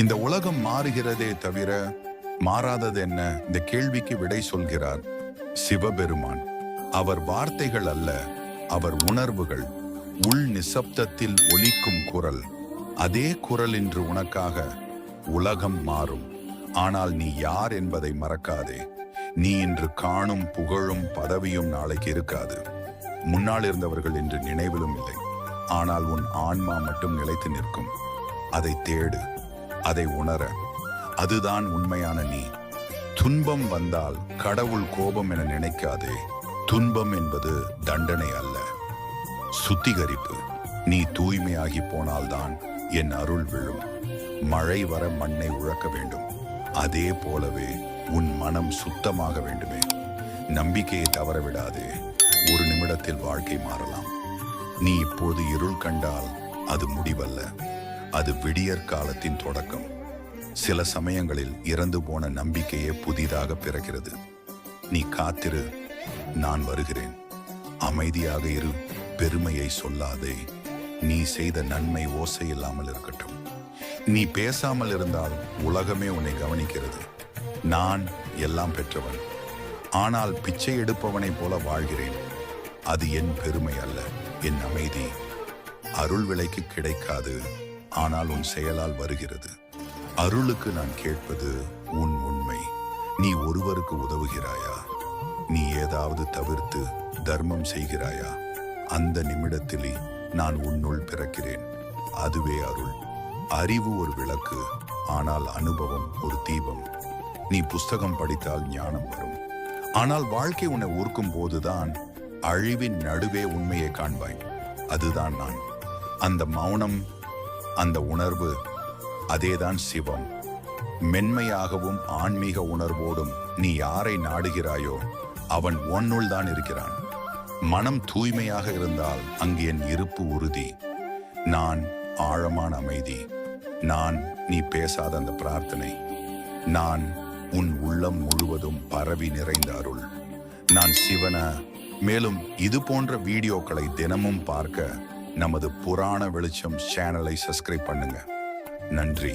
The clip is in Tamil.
இந்த உலகம் மாறுகிறதே தவிர மாறாதது என்ன? இந்த கேள்விக்கு விடை சொல்கிறார் சிவபெருமான். அவர் வார்த்தைகள் அல்ல அவர் உணர்வுகள். உள் நிசப்தத்தில் ஒலிக்கும் குரல். அதே குரல் இன்று உனக்காக உலகம் மாறும். ஆனால் நீ யார் என்பதை மறக்காதே. நீ இன்று காணும் புகழும் பதவியும் நாளைக்கு இருக்காது. முன்னால் இருந்தவர்கள் இன்று நினைவிலும் இல்லை. ஆனால் உன் ஆன்மா மட்டும் நிலைத்து நிற்கும். அதை தேடு. அதை உணர. அதுதான் உண்மையான நீ. துன்பம் வந்தால் கடவுள் கோபம் என நினைக்காதே. துன்பம் என்பது தண்டனை அல்ல. சுத்திகரிப்பு. நீ தூய்மையாகி போனால்தான் என் அருள் விழும். மழை வர மண்ணை உழக்க வேண்டும். அதே போலவே உன் மனம் சுத்தமாக வேண்டுமே. நம்பிக்கையை தவற விடாதே ஒரு நிமிடத்தில் வாழ்க்கை மாறலாம். நீ இப்போது இருள் கண்டால் அது முடிவல்ல. அது விடியற் காலத்தின் தொடக்கம். சில சமயங்களில் இறந்து போன நம்பிக்கையே புதிதாக பிறக்கிறது. நீ காத்திரு நான் வருகிறேன். அமைதியாக இரு பெருமையை சொல்லாதே. நீ செய்த நன்மை ஓசை இல்லாமல் இருக்கட்டும். நீ பேசாமல் இருந்தால் உலகமே உன்னை கவனிக்கிறது. நான் எல்லாம் பெற்றவன். ஆனால் பிச்சை எடுப்பவனைப் போல வாழ்கிறேன். அது என் பெருமை அல்ல என் அமைதி. அருள் விலைக்கு கிடைக்காது. ஆனால் உன் செயலால் வருகிறது. அருளுக்கு நான் கேட்பது உன் உண்மை. நீ ஒருவருக்கு உதவுகிறாயா? நீ ஏதாவது தவிர்த்து தர்மம் செய்கிறாயா? அந்த நிமிடத்திலே நான் உன்னுள் பிறக்கிறேன். அதுவே அருள். அறிவு ஒரு விளக்கு ஆனால் அனுபவம் ஒரு தீபம். நீ புஸ்தகம் படித்தால் ஞானம் வரும். ஆனால் வாழ்க்கை உன்னை ஊர்க்கும் போதுதான் அழிவின் நடுவே உண்மையை காண்பாய். அதுதான் நான். அந்த மௌனம் அந்த உணர்வு அதேதான் சிவம். மென்மையாகவும் ஆன்மீக உணர்வோடும் நீ யாரை நாடுகிறாயோ அவன் உன்னுள் தான் இருக்கிறான். மனம் தூய்மையாக இருந்தால் அங்கு என் இருப்பு உறுதி. நான் ஆழமான அமைதி. நான் நீ பேசாத அந்த பிரார்த்தனை. நான் உன் உள்ளம் முழுவதும் பரவி நிறைந்த அருள். நான் சிவன மேலும் இது போன்ற வீடியோக்களை தினமும் பார்க்க நமது புராண வெளிச்சம் சேனலை சப்ஸ்கிரைப் பண்ணுங்க. நன்றி.